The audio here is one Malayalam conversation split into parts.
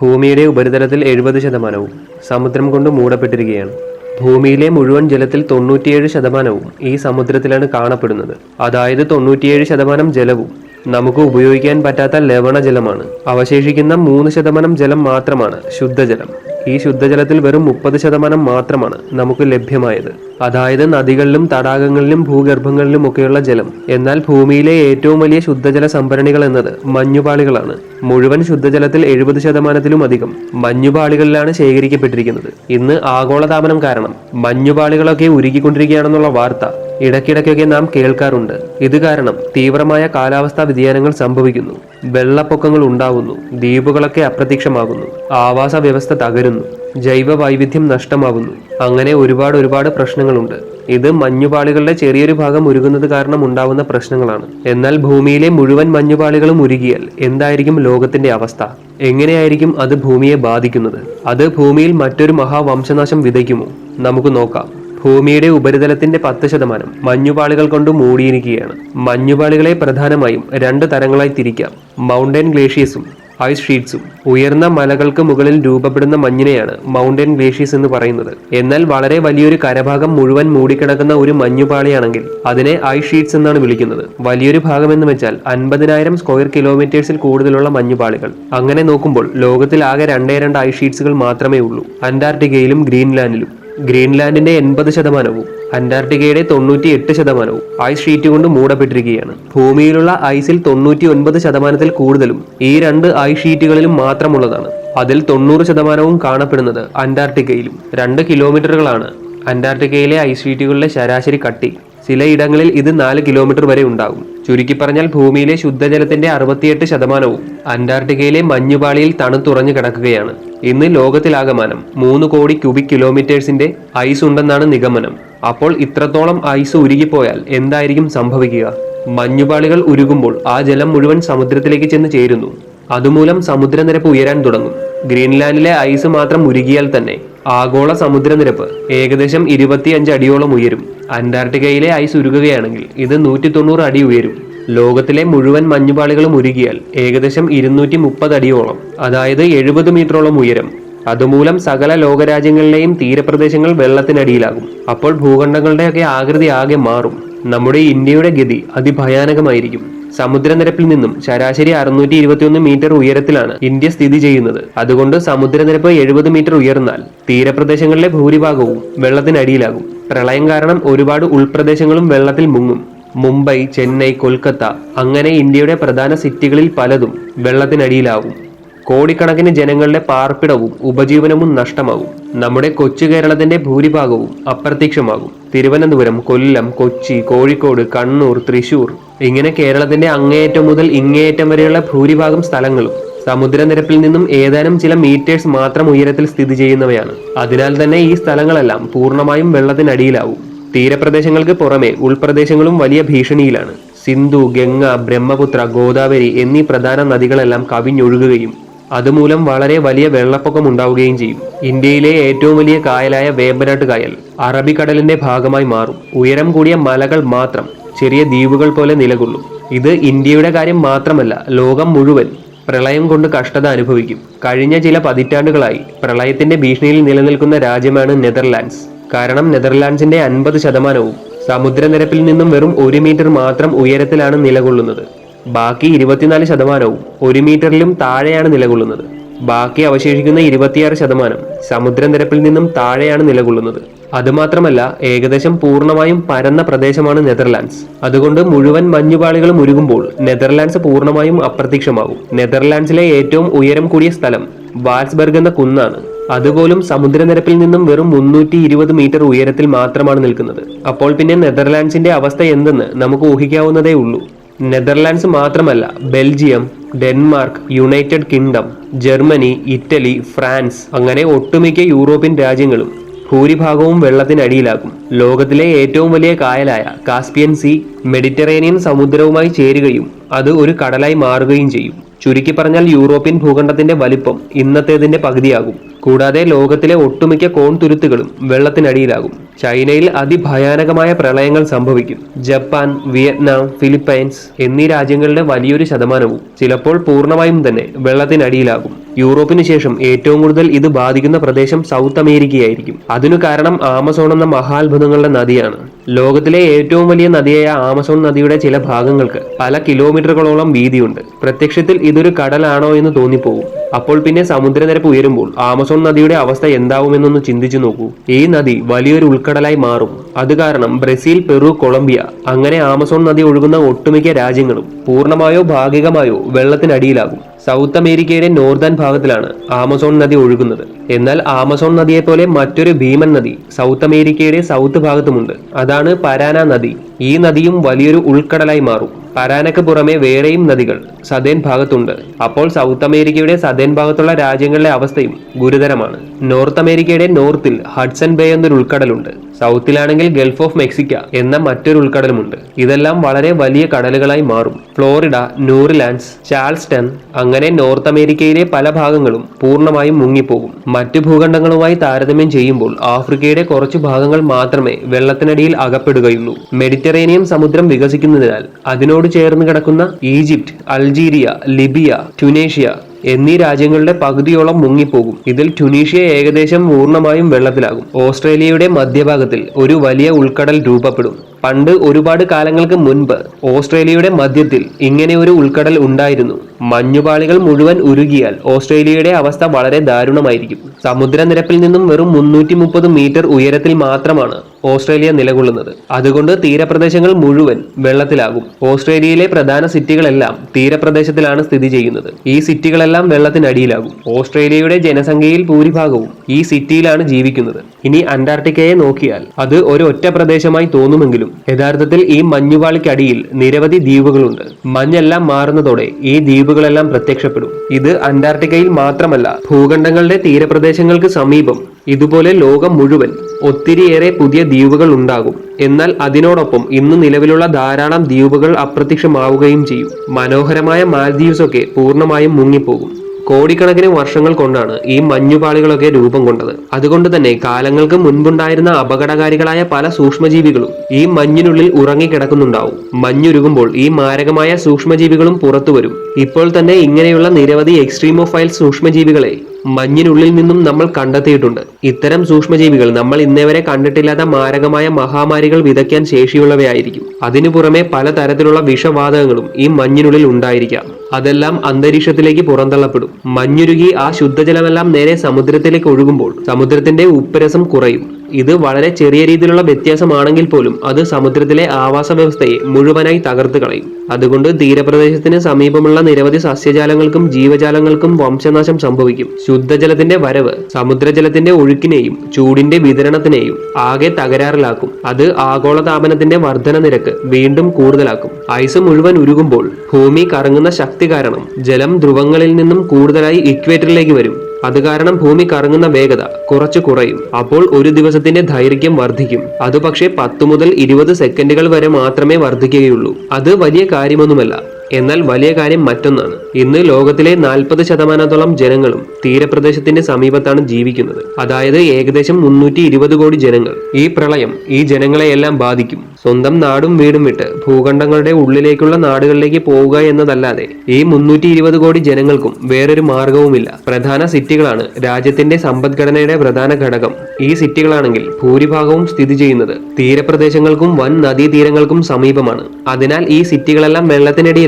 ഭൂമിയുടെ ഉപരിതലത്തിൽ എഴുപത് ശതമാനവും സമുദ്രം കൊണ്ട് മൂടപ്പെട്ടിരിക്കുകയാണ്. ഭൂമിയിലെ മുഴുവൻ ജലത്തിൽ തൊണ്ണൂറ്റിയേഴ് ശതമാനവും ഈ സമുദ്രത്തിലാണ് കാണപ്പെടുന്നത്. അതായത് തൊണ്ണൂറ്റിയേഴ് ശതമാനം ജലവും നമുക്ക് ഉപയോഗിക്കാൻ പറ്റാത്ത ലവണജലമാണ്. അവശേഷിക്കുന്ന മൂന്ന് ശതമാനം ജലം മാത്രമാണ് ശുദ്ധജലം. ഈ ശുദ്ധജലത്തിൽ വെറും മുപ്പത് ശതമാനം മാത്രമാണ് നമുക്ക് ലഭ്യമായത്. അതായത് നദികളിലും തടാകങ്ങളിലും ഭൂഗർഭങ്ങളിലും ഒക്കെയുള്ള ജലം. എന്നാൽ ഭൂമിയിലെ ഏറ്റവും വലിയ ശുദ്ധജല സംഭരണികൾ എന്നത് മഞ്ഞുപാളികളാണ്. മുഴുവൻ ശുദ്ധജലത്തിൽ എഴുപത് ശതമാനത്തിലും അധികം മഞ്ഞുപാളികളിലാണ് ശേഖരിക്കപ്പെട്ടിരിക്കുന്നത്. ഇന്ന് ആഗോളതാപനം കാരണം മഞ്ഞുപാളികളൊക്കെ ഉരുകിക്കൊണ്ടിരിക്കുകയാണെന്നുള്ള വാർത്ത ഇടയ്ക്കിടയ്ക്കൊക്കെ നാം കേൾക്കാറുണ്ട്. ഇത് കാരണം തീവ്രമായ കാലാവസ്ഥാ വ്യതിയാനങ്ങൾ സംഭവിക്കുന്നു. വെള്ളപ്പൊക്കങ്ങൾ ഉണ്ടാവുന്നു. ദ്വീപുകളൊക്കെ അപ്രത്യക്ഷമാകുന്നു. ആവാസ വ്യവസ്ഥ തകരുന്നു. ജൈവ വൈവിധ്യം നഷ്ടമാകുന്നു. അങ്ങനെ ഒരുപാട് ഒരുപാട് പ്രശ്നങ്ങളുണ്ട്. ഇത് മഞ്ഞുപാളികളുടെ ചെറിയൊരു ഭാഗം ഉരുകുന്നത് കാരണം ഉണ്ടാവുന്ന പ്രശ്നങ്ങളാണ്. എന്നാൽ ഭൂമിയിലെ മുഴുവൻ മഞ്ഞുപാളികളും ഉരുകിയാൽ എന്തായിരിക്കും ലോകത്തിന്റെ അവസ്ഥ? എങ്ങനെയായിരിക്കും അത് ഭൂമിയെ ബാധിക്കുന്നത്? അത് ഭൂമിയിൽ മറ്റൊരു മഹാവംശനാശം വിതയ്ക്കുമോ? നമുക്ക് നോക്കാം. ഭൂമിയുടെ ഉപരിതലത്തിന്റെ പത്ത് ശതമാനം മഞ്ഞുപാളികൾ കൊണ്ട് മൂടിയിരിക്കുകയാണ്. മഞ്ഞുപാളികളെ പ്രധാനമായും രണ്ട് തരങ്ങളായി തിരിക്കാം. മൗണ്ടൻ ഗ്ലേഷ്യസും ഐസ് ഷീറ്റ്സും. ഉയർന്ന മലകൾക്ക് മുകളിൽ രൂപപ്പെടുന്ന മഞ്ഞിനെയാണ് മൗണ്ടൻ ഗ്ലേഷ്യസ് എന്ന് പറയുന്നത്. എന്നാൽ വളരെ വലിയൊരു കരഭാഗം മുഴുവൻ മൂടിക്കിടക്കുന്ന ഒരു മഞ്ഞുപാളിയാണെങ്കിൽ അതിനെ ഐസ് ഷീറ്റ്സ് എന്നാണ് വിളിക്കുന്നത്. വലിയൊരു ഭാഗം എന്ന് വെച്ചാൽ അൻപതിനായിരം സ്ക്വയർ കിലോമീറ്റേഴ്സിൽ കൂടുതലുള്ള മഞ്ഞുപാളികൾ. അങ്ങനെ നോക്കുമ്പോൾ ലോകത്തിൽ ആകെ രണ്ടേ രണ്ട് ഐസ് ഷീറ്റ്സുകൾ മാത്രമേ ഉള്ളൂ. അന്റാർട്ടിക്കയിലും ഗ്രീൻലാൻഡിലും. ഗ്രീൻലാൻഡിന്റെ എൺപത് ശതമാനവും അന്റാർട്ടിക്കയുടെ തൊണ്ണൂറ്റി എട്ട് ശതമാനവും ഐസ് ഷീറ്റ് കൊണ്ട് മൂടപ്പെട്ടിരിക്കുകയാണ്. ഭൂമിയിലുള്ള ഐസിൽ തൊണ്ണൂറ്റി ഒൻപത് ശതമാനത്തിൽ കൂടുതലും ഈ രണ്ട് ഐസ് ഷീറ്റുകളിലും മാത്രമുള്ളതാണ്. അതിൽ തൊണ്ണൂറ് ശതമാനവും കാണപ്പെടുന്നത് അന്റാർട്ടിക്കയിലും. രണ്ട് കിലോമീറ്ററുകളാണ് അന്റാർട്ടിക്കയിലെ ഐസ് ഷീറ്റുകളുടെ ശരാശരി കട്ടി. ചിലയിടങ്ങളിൽ ഇത് നാല് കിലോമീറ്റർ വരെ ഉണ്ടാകും. ചുരുക്കി പറഞ്ഞാൽ ഭൂമിയിലെ ശുദ്ധജലത്തിന്റെ അറുപത്തിയെട്ട് ശതമാനവും അന്റാർട്ടിക്കയിലെ മഞ്ഞുപാളിയിൽ തണുത്തുറഞ്ഞു കിടക്കുകയാണ്. ഇന്ന് ലോകത്തിലാകമാനം മൂന്ന് കോടി ക്യൂബിക് കിലോമീറ്റേഴ്സിന്റെ ഐസ് ഉണ്ടെന്നാണ് നിഗമനം. അപ്പോൾ ഇത്രത്തോളം ഐസ് ഉരുകിപ്പോയാൽ എന്തായിരിക്കും സംഭവിക്കുക? മഞ്ഞുപാളികൾ ഉരുകുമ്പോൾ ആ ജലം മുഴുവൻ സമുദ്രത്തിലേക്ക് ചെന്ന് ചേരുന്നു. അതുമൂലം സമുദ്രനിരപ്പ് ഉയരാൻ തുടങ്ങും. ഗ്രീൻലാൻഡിലെ ഐസ് മാത്രം ഉരുകിയാൽ തന്നെ ആഗോള സമുദ്രനിരപ്പ് ഏകദേശം ഇരുപത്തിയഞ്ച് അടിയോളം ഉയരും. അന്റാർട്ടിക്കയിലെ ഐസ് ഉരുകുകയാണെങ്കിൽ ഇത് നൂറ്റി തൊണ്ണൂറ് അടി ഉയരും. ലോകത്തിലെ മുഴുവൻ മഞ്ഞുപാളികളും ഉരുകിയാൽ ഏകദേശം ഇരുന്നൂറ്റി മുപ്പത് അടിയോളം അതായത് എഴുപത് മീറ്ററോളം ഉയരം. അതുമൂലം സകല ലോകരാജ്യങ്ങളിലെയും തീരപ്രദേശങ്ങൾ വെള്ളത്തിനടിയിലാകും. അപ്പോൾ ഭൂഖണ്ഡങ്ങളുടെയൊക്കെ ആകൃതി ആകെ മാറും. നമ്മുടെ ഇന്ത്യയുടെ ഗതി അതിഭയാനകമായിരിക്കും. സമുദ്രനിരപ്പിൽ നിന്നും ശരാശരി അറുന്നൂറ്റി ഇരുപത്തിയൊന്ന് മീറ്റർ ഉയരത്തിലാണ് ഇന്ത്യ സ്ഥിതി ചെയ്യുന്നത്. അതുകൊണ്ട് സമുദ്രനിരപ്പ് എഴുപത് മീറ്റർ ഉയർന്നാൽ തീരപ്രദേശങ്ങളിലെ ഭൂരിഭാഗവും വെള്ളത്തിനടിയിലാകും. പ്രളയം കാരണം ഒരുപാട് ഉൾപ്രദേശങ്ങളും വെള്ളത്തിൽ മുങ്ങും. മുംബൈ ചെന്നൈ കൊൽക്കത്ത അങ്ങനെ ഇന്ത്യയുടെ പ്രധാന സിറ്റികളിൽ പലതും വെള്ളത്തിനടിയിലാവും. കോടിക്കണക്കിന് ജനങ്ങളുടെ പാർപ്പിടവും ഉപജീവനവും നഷ്ടമാകും നമ്മുടെ കൊച്ചു കേരളത്തിന്റെ ഭൂരിഭാഗവും അപ്രത്യക്ഷമാകും. തിരുവനന്തപുരം കൊല്ലം കൊച്ചി കോഴിക്കോട് കണ്ണൂർ തൃശൂർ ഇങ്ങനെ കേരളത്തിന്റെ അങ്ങേയറ്റം മുതൽ ഇങ്ങേയറ്റം വരെയുള്ള ഭൂരിഭാഗം സ്ഥലങ്ങളും സമുദ്രനിരപ്പിൽ നിന്നും ഏതാനും ചില മീറ്റേഴ്സ് മാത്രം ഉയരത്തിൽ സ്ഥിതി ചെയ്യുന്നവയാണ്. അതിനാൽ തന്നെ ഈ സ്ഥലങ്ങളെല്ലാം പൂർണമായും വെള്ളത്തിനടിയിലാവും. തീരപ്രദേശങ്ങൾക്ക് പുറമെ ഉൾപ്രദേശങ്ങളും വലിയ ഭീഷണിയിലാണ്. സിന്ധു ഗംഗ ബ്രഹ്മപുത്ര ഗോദാവരി എന്നീ പ്രധാന നദികളെല്ലാം കവിഞ്ഞൊഴുകുകയും അതുമൂലം വളരെ വലിയ വെള്ളപ്പൊക്കം ഉണ്ടാവുകയും ചെയ്യും. ഇന്ത്യയിലെ ഏറ്റവും വലിയ കായലായ വേമ്പനാട്ട് കായൽ അറബിക്കടലിന്റെ ഭാഗമായി മാറും. ഉയരം കൂടിയ മലകൾ മാത്രം ചെറിയ ദ്വീപുകൾ പോലെ നിലകൊള്ളും. ഇത് ഇന്ത്യയുടെ കാര്യം മാത്രമല്ല ലോകം മുഴുവൻ പ്രളയം കൊണ്ട് കഷ്ടത അനുഭവിക്കും. കഴിഞ്ഞ ചില പതിറ്റാണ്ടുകളായി പ്രളയത്തിന്റെ ഭീഷണിയിൽ നിലനിൽക്കുന്ന രാജ്യമാണ് നെതർലാൻഡ്സ്. കാരണം നെതർലാൻഡ്സിന്റെ അൻപത് ശതമാനവും സമുദ്രനിരപ്പിൽ നിന്നും വെറും ഒരു മീറ്റർ മാത്രം ഉയരത്തിലാണ് നിലകൊള്ളുന്നത്. ബാക്കി ഇരുപത്തിനാല് ശതമാനവും ഒരു മീറ്ററിലും താഴെയാണ് നിലകൊള്ളുന്നത്. ബാക്കി അവശേഷിക്കുന്ന ഇരുപത്തിയാറ് ശതമാനം സമുദ്രനിരപ്പിൽ നിന്നും താഴെയാണ് നിലകൊള്ളുന്നത്. അതുമാത്രമല്ല ഏകദേശം പൂർണമായും പരന്ന പ്രദേശമാണ് നെതർലാൻഡ്സ്. അതുകൊണ്ട് മുഴുവൻ മഞ്ഞുപാളികളും ഉരുകുമ്പോൾ നെതർലാൻഡ്സ് പൂർണമായും അപ്രത്യക്ഷമാകും. നെതർലാൻഡ്സിലെ ഏറ്റവും ഉയരം കൂടിയ സ്ഥലം വാൽസ്ബർഗ് എന്ന കുന്നാണ്. അതുപോലും സമുദ്രനിരപ്പിൽ നിന്നും വെറും മുന്നൂറ്റി ഇരുപത് മീറ്റർ ഉയരത്തിൽ മാത്രമാണ് നിൽക്കുന്നത്. അപ്പോൾ പിന്നെ നെതർലാൻഡ്സിന്റെ അവസ്ഥ എന്തെന്ന് നമുക്ക് ഊഹിക്കാവുന്നതേ ഉള്ളൂ. നെതർലാൻഡ്സ് മാത്രമല്ല Belgium Denmark United Kingdom Germany Italy France അങ്ങനെ ഒട്ടുമിക്ക യൂറോപ്യൻ രാജ്യങ്ങളും ഭൂരിഭാഗവും വെള്ളത്തിനടിയിലാകും. ലോകത്തിലെ ഏറ്റവും വലിയ കായലായ കാസ്പിയൻ സീ മെഡിറ്ററേനിയൻ സമുദ്രവുമായി ചേരുകയും അത് ഒരു കടലായി മാറുകയും ചെയ്യും. ചുരുക്കി പറഞ്ഞാൽ യൂറോപ്യൻ ഭൂഖണ്ഡത്തിന്റെ വലിപ്പം ഇന്നത്തേതിന്റെ പകുതിയാകും. കൂടാതെ ലോകത്തിലെ ഒട്ടുമിക്ക കോൺതുരുത്തുകളും വെള്ളത്തിനടിയിലാകും. ചൈനയിൽ അതിഭയാനകമായ പ്രളയങ്ങൾ സംഭവിക്കും. ജപ്പാൻ വിയറ്റ്നാം ഫിലിപ്പൈൻസ് എന്നീ രാജ്യങ്ങളുടെ വലിയൊരു ശതമാനവും ചിലപ്പോൾ പൂർണമായും തന്നെ വെള്ളത്തിനടിയിലാകും. യൂറോപ്പിന് ശേഷം ഏറ്റവും കൂടുതൽ ഇത് ബാധിക്കുന്ന പ്രദേശം സൗത്ത് അമേരിക്കയായിരിക്കും. അതിനു കാരണം ആമസോൺ എന്ന മഹാത്ഭുതങ്ങളുടെ നദിയാണ്. ലോകത്തിലെ ഏറ്റവും വലിയ നദിയായ ആമസോൺ നദിയുടെ ചില ഭാഗങ്ങൾക്ക് പല കിലോമീറ്ററുകളോളം വീതിയുണ്ട്. പ്രത്യക്ഷത്തിൽ ഇതൊരു കടലാണോ എന്ന് തോന്നിപ്പോകും. അപ്പോൾ പിന്നെ സമുദ്രനിരപ്പ് ഉയരുമ്പോൾ ആമസോൺ നദിയുടെ അവസ്ഥ എന്താവുമെന്നൊന്ന് ചിന്തിച്ചു നോക്കൂ. ഈ നദി വലിയൊരു ഉൾക്കടലായി മാറും. അത് കാരണം ബ്രസീൽ പെറു കൊളംബിയ അങ്ങനെ ആമസോൺ നദി ഒഴുകുന്ന ഒട്ടുമിക്ക രാജ്യങ്ങളും പൂർണമായോ ഭാഗികമായോ വെള്ളത്തിനടിയിലാകും. സൗത്ത് അമേരിക്കയുടെ നോർത്തേൺ ഭാഗത്തിലാണ് ആമസോൺ നദി ഒഴുകുന്നത്. എന്നാൽ ആമസോൺ നദിയെ പോലെ മറ്റൊരു ഭീമൻ നദി സൗത്ത് അമേരിക്കയുടെ സൗത്ത് ഭാഗത്തുമുണ്ട്. അതാണ് പരാന നദി. ഈ നദിയും വലിയൊരു ഉൾക്കടലായി മാറും. പരാനക്ക് പുറമെ വേറെയും നദികൾ സദേൻ ഭാഗത്തുണ്ട്. അപ്പോൾ സൗത്ത് അമേരിക്കയുടെ സദേൻ ഭാഗത്തുള്ള രാജ്യങ്ങളിലെ അവസ്ഥയും ഗുരുതരമാണ്. നോർത്ത് അമേരിക്കയുടെ നോർത്തിൽ ഹഡ്സൺ ബേ എന്നൊരു ഉൾക്കടലുണ്ട്. സൗത്തിലാണെങ്കിൽ ഗൾഫ് ഓഫ് മെക്സിക്ക എന്ന മറ്റൊരു ഉൾക്കടലുമുണ്ട്. ഇതെല്ലാം വളരെ വലിയ കടലുകളായി മാറും. ഫ്ലോറിഡ ന്യൂറിലാൻഡ്സ് ചാൾസ്റ്റൺ അങ്ങനെ നോർത്ത് അമേരിക്കയിലെ പല ഭാഗങ്ങളും പൂർണമായും മുങ്ങിപ്പോകും. മറ്റു ഭൂഖണ്ഡങ്ങളുമായി താരതമ്യം ചെയ്യുമ്പോൾ ആഫ്രിക്കയുടെ കുറച്ചു ഭാഗങ്ങൾ മാത്രമേ വെള്ളത്തിനടിയിൽ അകപ്പെടുകയുള്ളൂ. മെഡിറ്ററേനിയൻ സമുദ്രം വികസിക്കുന്നതിനാൽ അതിനോട് ചേർന്ന് കിടക്കുന്ന ഈജിപ്റ്റ് അൾജീരിയ ലിബിയ ട്യുനേഷ്യ എന്നീ രാജ്യങ്ങളുടെ പകുതിയോളം മുങ്ങിപ്പോകും. ഇതിൽ ടുനീഷ്യ ഏകദേശം പൂർണമായും വെള്ളത്തിലാകും. ഓസ്ട്രേലിയയുടെ മധ്യഭാഗത്തിൽ ഒരു വലിയ ഉൾക്കടൽ രൂപപ്പെടും. പണ്ട് ഒരുപാട് കാലങ്ങൾക്ക് മുൻപ് ഓസ്ട്രേലിയയുടെ മധ്യത്തിൽ ഇങ്ങനെ ഒരു ഉൾക്കടൽ ഉണ്ടായിരുന്നു. മഞ്ഞുപാളികൾ മുഴുവൻ ഉരുകിയാൽ ഓസ്ട്രേലിയയുടെ അവസ്ഥ വളരെ ദാരുണമായിരിക്കും. സമുദ്രനിരപ്പിൽ നിന്നും വെറും മുന്നൂറ്റി മുപ്പത് മീറ്റർ ഉയരത്തിൽ മാത്രമാണ് ഓസ്ട്രേലിയ നിലകൊള്ളുന്നത്. അതുകൊണ്ട് തീരപ്രദേശങ്ങൾ മുഴുവൻ വെള്ളത്തിലാകും. ഓസ്ട്രേലിയയിലെ പ്രധാന സിറ്റികളെല്ലാം തീരപ്രദേശത്തിലാണ് സ്ഥിതി ചെയ്യുന്നത്. ഈ സിറ്റികളെല്ലാം വെള്ളത്തിനടിയിലാകും. ഓസ്ട്രേലിയയുടെ ജനസംഖ്യയിൽ ഭൂരിഭാഗവും ഈ സിറ്റിയിലാണ് ജീവിക്കുന്നത്. ഇനി അന്റാർട്ടിക്കയെ നോക്കിയാൽ അത് ഒരു ഒറ്റ പ്രദേശമായി തോന്നുമെങ്കിലും യഥാർത്ഥത്തിൽ ഈ മഞ്ഞുപാളിക്കടിയിൽ നിരവധി ദ്വീപുകളുണ്ട്. മഞ്ഞെല്ലാം മാറുന്നതോടെ ഈ ദ്വീപുകളെല്ലാം പ്രത്യക്ഷപ്പെടും. ഇത് അന്റാർട്ടിക്കയിൽ മാത്രമല്ല ഭൂഖണ്ഡങ്ങളുടെ തീരപ്രദേശങ്ങൾക്ക് സമീപം. ഇതുപോലെ ലോകം മുഴുവൻ ഒത്തിരിയേറെ പുതിയ ദ്വീപുകൾ ഉണ്ടാകും. എന്നാൽ അതിനോടൊപ്പം ഇന്ന് നിലവിലുള്ള ധാരാളം ദ്വീപുകൾ അപ്രത്യക്ഷമാവുകയും ചെയ്യും. മനോഹരമായ മാൽദ്വീപ്സ് ഒക്കെ പൂർണമായും മുങ്ങിപ്പോകും. കോടിക്കണക്കിന് വർഷങ്ങൾ കൊണ്ടാണ് ഈ മഞ്ഞുപാളികളൊക്കെ രൂപം കൊണ്ടത്. അതുകൊണ്ട് തന്നെ കാലങ്ങൾക്ക് മുൻപുണ്ടായിരുന്ന അപകടകാരികളായ പല സൂക്ഷ്മജീവികളും ഈ മഞ്ഞിനുള്ളിൽ ഉറങ്ങിക്കിടക്കുന്നുണ്ടാവും. മഞ്ഞുരുകുമ്പോൾ ഈ മാരകമായ സൂക്ഷ്മജീവികളും പുറത്തു വരും ഇപ്പോൾ തന്നെ ഇങ്ങനെയുള്ള നിരവധി എക്സ്ട്രീമോഫൈൽ സൂക്ഷ്മജീവികളെ മഞ്ഞിനുള്ളിൽ നിന്നും നമ്മൾ കണ്ടെത്തിയിട്ടുണ്ട്. ഇത്തരം സൂക്ഷ്മജീവികൾ നമ്മൾ ഇന്നേവരെ കണ്ടിട്ടില്ലാത്ത മാരകമായ മഹാമാരികൾ വിതയ്ക്കാൻ ശേഷിയുള്ളവയായിരിക്കും. അതിനു പുറമെ പലതരത്തിലുള്ള വിഷവാതകങ്ങളും ഈ മഞ്ഞിനുള്ളിൽ ഉണ്ടായിരിക്കാം. അതെല്ലാം അന്തരീക്ഷത്തിലേക്ക് പുറന്തള്ളപ്പെടും. മഞ്ഞുരുകി ആ ശുദ്ധജലമെല്ലാം നേരെ സമുദ്രത്തിലേക്ക് ഒഴുകുമ്പോൾ സമുദ്രത്തിന്റെ ഉപ്പരസം കുറയും. ഇത് വളരെ ചെറിയ രീതിയിലുള്ള വ്യത്യാസമാണെങ്കിൽ പോലും അത് സമുദ്രത്തിലെ ആവാസ വ്യവസ്ഥയെ മുഴുവനായി തകർത്ത് കളയും. അതുകൊണ്ട് തീരപ്രദേശത്തിന് സമീപമുള്ള നിരവധി സസ്യജാലങ്ങൾക്കും ജീവജാലങ്ങൾക്കും വംശനാശം സംഭവിക്കും. ശുദ്ധജലത്തിന്റെ വരവ് സമുദ്രജലത്തിന്റെ ഒഴുക്കിനെയും ചൂടിന്റെ വിതരണത്തിനെയും ആകെ തകരാറിലാക്കും. അത് ആഗോളതാപനത്തിന്റെ വർധന നിരക്ക് വീണ്ടും കൂടുതലാക്കും. ഐസ് മുഴുവൻ ഉരുകുമ്പോൾ ഭൂമി കറങ്ങുന്ന ശക്തി കാരണം ജലം ധ്രുവങ്ങളിൽ നിന്നും കൂടുതലായി ഇക്വേറ്ററിലേക്ക് വരും. അത് കാരണം ഭൂമി കറങ്ങുന്ന വേഗത കുറച്ച് കുറയും. അപ്പോൾ ഒരു ദിവസത്തിന്റെ ദൈർഘ്യം വർദ്ധിക്കും. അത് പക്ഷേ പത്ത് മുതൽ ഇരുപത് സെക്കൻഡുകൾ വരെ മാത്രമേ വർദ്ധിക്കുകയുള്ളൂ. അത് വലിയ കാര്യമൊന്നുമല്ല. എന്നാൽ വലിയ കാര്യം മറ്റൊന്നാണ്. ഇന്ന് ലോകത്തിലെ നാൽപ്പത് ശതമാനത്തോളം ജനങ്ങളും തീരപ്രദേശത്തിന്റെ സമീപത്താണ് ജീവിക്കുന്നത്. അതായത് ഏകദേശം മുന്നൂറ്റി ഇരുപത് കോടി ജനങ്ങൾ. ഈ പ്രളയം ഈ ജനങ്ങളെയെല്ലാം ബാധിക്കും. സ്വന്തം നാടും വീടും വിട്ട് ഭൂഖണ്ഡങ്ങളുടെ ഉള്ളിലേക്കുള്ള നാടുകളിലേക്ക് പോവുക എന്നതല്ലാതെ ഈ മുന്നൂറ്റി ഇരുപത് കോടി ജനങ്ങൾക്കും വേറൊരു മാർഗവുമില്ല പ്രധാന സിറ്റികളാണ് രാജ്യത്തിന്റെ സമ്പദ്ഘടനയുടെ പ്രധാന ഘടകം. ഈ സിറ്റികളാണെങ്കിൽ ഭൂരിഭാഗവും സ്ഥിതി ചെയ്യുന്നത് തീരപ്രദേശങ്ങൾക്കും വൻ നദീതീരങ്ങൾക്കും സമീപമാണ്. അതിനാൽ ഈ സിറ്റികളെല്ലാം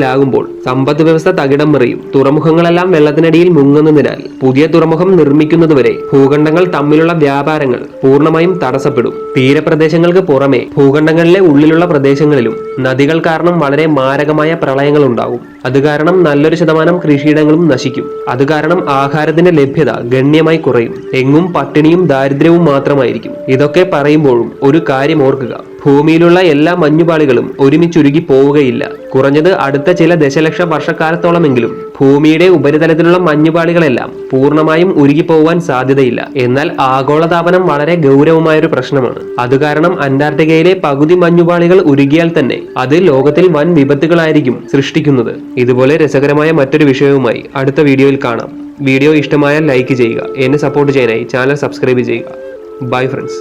വെള്ളത്തിനടിയിലാകുമ്പോൾ സമ്പദ് വ്യവസ്ഥ തകിടം മറിയും. തുറമുഖങ്ങളെല്ലാം വെള്ളത്തിനടിയിൽ മുങ്ങുന്നതിനാൽ പുതിയ തുറമുഖം നിർമ്മിക്കുന്നതുവരെ ഭൂഖണ്ഡങ്ങൾ തമ്മിലുള്ള വ്യാപാരങ്ങൾ പൂർണമായും തടസ്സപ്പെടും. തീരപ്രദേശങ്ങൾക്ക് പുറമെ ഭൂഖണ്ഡങ്ങളിലെ ഉള്ളിലുള്ള പ്രദേശങ്ങളിലും നദികൾ കാരണം വളരെ മാരകമായ പ്രളയങ്ങൾ ഉണ്ടാകും. അത് കാരണം നല്ലൊരു ശതമാനം കൃഷിയിടങ്ങളും നശിക്കും. അത് കാരണം ആഹാരത്തിന്റെ ലഭ്യത ഗണ്യമായി കുറയും. എങ്ങും പട്ടിണിയും ദാരിദ്ര്യവും മാത്രമായിരിക്കും. ഇതൊക്കെ പറയുമ്പോഴും ഒരു കാര്യം ഓർക്കുക. ഭൂമിയിലുള്ള എല്ലാ മഞ്ഞുപാളികളും ഒരുമിച്ചുരുകി പോവുകയില്ല. കുറഞ്ഞത് അടുത്ത ചില ദശലക്ഷം വർഷക്കാലത്തോളമെങ്കിലും ഭൂമിയുടെ ഉപരിതലത്തിലുള്ള മഞ്ഞുപാളികളെല്ലാം പൂർണമായും ഉരുകിപ്പോവാൻ സാധ്യതയില്ല. എന്നാൽ ആഗോളതാപനം വളരെ ഗൗരവമായൊരു പ്രശ്നമാണ്. അതുകാരണം അന്റാർട്ടിക്കയിലെ പകുതി മഞ്ഞുപാളികൾ ഉരുകിയാൽ തന്നെ അത് ലോകത്തിൽ വൻ വിപത്തുകളായിരിക്കും സൃഷ്ടിക്കുന്നത്. ഇതുപോലെ രസകരമായ മറ്റൊരു വിഷയവുമായി അടുത്ത വീഡിയോയിൽ കാണാം. വീഡിയോ ഇഷ്ടമായാൽ ലൈക്ക് ചെയ്യുക. എന്നെ സപ്പോർട്ട് ചെയ്യാനായി ചാനൽ സബ്സ്ക്രൈബ് ചെയ്യുക. Bye friends.